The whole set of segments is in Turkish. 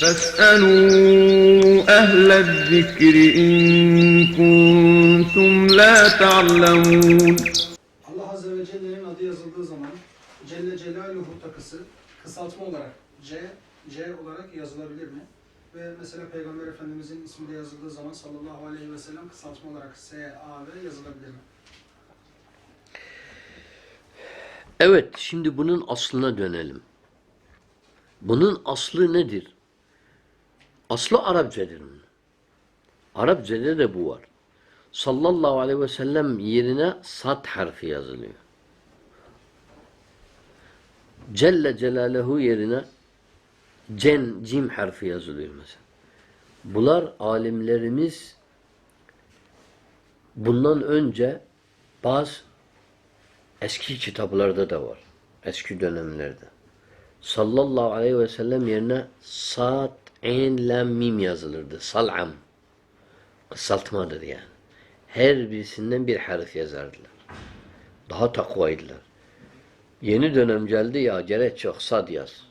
فاسألوا أهل الذكر إن كنتم لا تعلمون Allah Azze ve Celle'nin adı yazıldığı zaman Celle Celaluhu takısı kısaltma olarak C, C olarak yazılabilir mi? Ve mesela Peygamber Efendimizin ismi de yazıldığı zaman sallallahu aleyhi ve sellem kısaltma olarak S, A, V yazılabilir mi? Evet, şimdi bunun aslına dönelim. Bunun aslı nedir? Aslı Arapçadır. Arapçada da bu var. Sallallahu aleyhi ve sellem yerine sat harfi yazılıyor. Celle Celaluhu yerine cen, cim harfi yazılıyor mesela. Bunlar alimlerimiz bundan önce bazı Eski kitaplarda da var. Eski dönemlerde. Sallallahu aleyhi ve sellem yerine sad, en, lam, mim yazılırdı. Sal'am. Kısaltmadır yani. Her birisinden bir harf yazardılar. Daha takvaydılar. Yeni dönem geldi ya gerek yok sad yaz.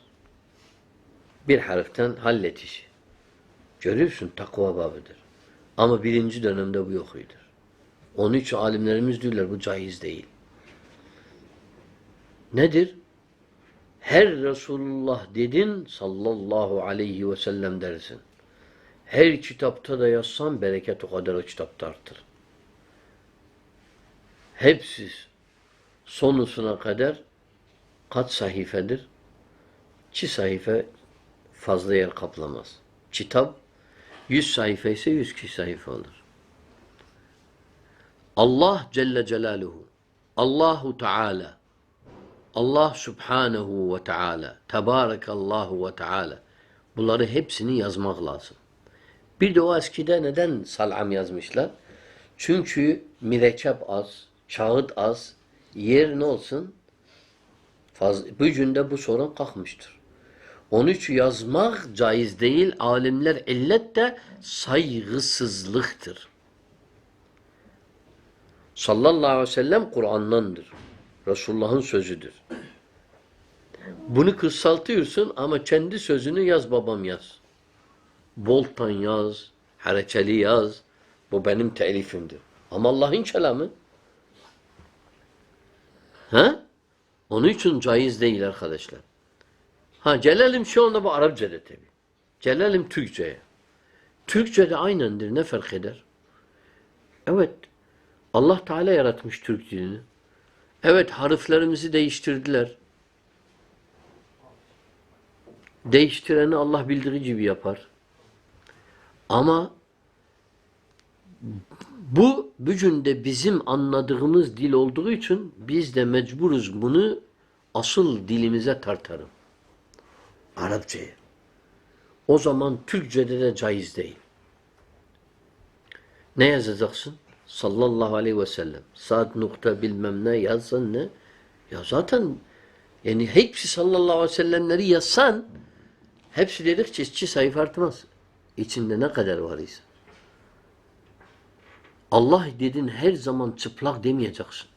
Bir harften hallet işi. Görüyorsun takva babıdır. Ama birinci dönemde bu yokuydur. Onun için alimlerimiz diyorlar bu caiz değil. Nedir? Her Resulullah dedin sallallahu aleyhi ve sellem dersin. Her kitapta da yazsan bereket o kadar o kitapta arttır. Hepsi sonusuna kadar kaç sayfedir? Çi sayfa fazla yer kaplamaz. Kitap 100 sayfa ise 100 kişi sayfa olur. Allah Celle Celaluhu Allahu Teala Allah Subhanahu ve Teala Tebârekallahu ve Teala Bunları hepsini yazmak lazım. Bir de o eskide neden salam yazmışlar? Çünkü mürekkep az, kağıt az, yer ne olsun? Faz, bu günde bu sorun kalkmıştır. Onun için yazmak caiz değil. Alimler illet de saygısızlıktır. Sallallahu aleyhi ve sellem Kur'an'dandır. Resulullah'ın sözüdür. Bunu kısaltıyorsun ama kendi sözünü yaz babam yaz. Boltan yaz, harekeli yaz. Bu benim telifimdir. Ama Allah'ın kelamı. Ha? Onun için caiz değil arkadaşlar. Ha gelelim şu anda bu Arapçada tabi. Gelelim Türkçe'ye. Türkçe'de aynendir. Ne fark eder? Evet. Allah Teala yaratmış Türk dilini. Evet harflerimizi değiştirdiler. Değiştireni Allah bildiği gibi yapar. Ama bu bugün bizim anladığımız dil olduğu için biz de mecburuz bunu asıl dilimize tartarım. Arapçaya. O zaman Türkçe'de de caiz değil. Ne yazacaksın? Sallallahu aleyhi ve sellem. Saat nokta bilmem ne yazsan ne? Ya zaten yani hepsi sallallahu aleyhi ve sellemleri yazsan hepsi dedikçe iki sayfa artmaz. İçinde ne kadar var ise. Allah dedin her zaman çıplak demeyeceksin.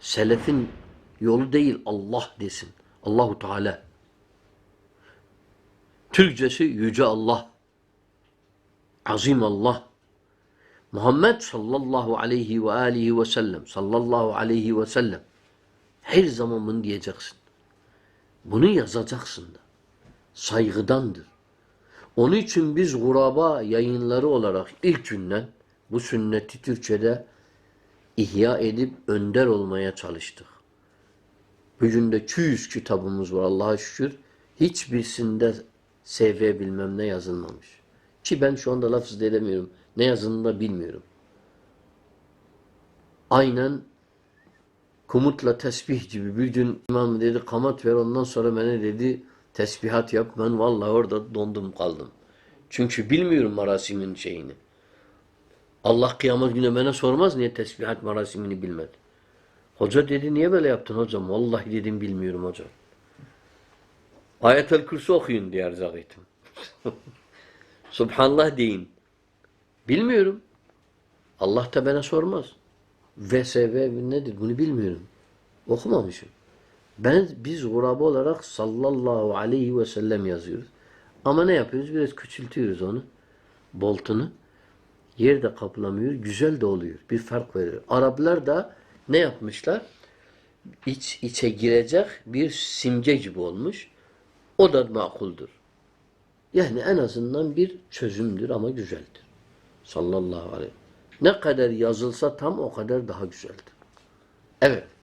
Selefin yolu değil Allah desin. Allahu Teala. Türkçesi yüce Allah. Azim Allah. Muhammed sallallahu aleyhi ve aleyhi ve sellem sallallahu aleyhi ve sellem her zaman bunu diyeceksin. Bunu yazacaksın da. Saygıdandır. Onun için biz guraba yayınları olarak ilk günden bu sünneti Türkçe'de ihya edip önder olmaya çalıştık. Bugün de 200 kitabımız var Allah'a şükür. Hiçbirisinde SV bilmem ne yazılmamış. Ki ben şu anda lafız edemiyorum. Ne yazıldığını da bilmiyorum. Aynen komutla tesbih gibi bir gün imam dedi kamat ver ondan sonra bana dedi tesbihat yap. Ben vallahi orada dondum kaldım. Çünkü bilmiyorum marasimin şeyini. Allah kıyamet günü bana sormaz niye tesbihat marasimini bilmedi. Hoca dedi niye böyle yaptın hocam? Vallahi dedim bilmiyorum hocam. Ayetel Kürsi okuyun diye erzak ettim. Subhanallah deyin. Bilmiyorum. Allah da bana sormaz. VSV nedir bunu bilmiyorum. Okumamışım. Ben biz guraba olarak sallallahu aleyhi ve sellem yazıyoruz. Ama ne yapıyoruz? Biraz küçültüyoruz onu. Boltunu. Yer de kaplamıyor. Güzel de oluyor. Bir fark veriyor. Araplar da ne yapmışlar? İç, içe girecek bir simge gibi olmuş. O da makuldur. Yani en azından bir çözümdür ama güzeldir. Sallallahu aleyhi. Ne kadar yazılsa tam o kadar daha güzeldir. Evet.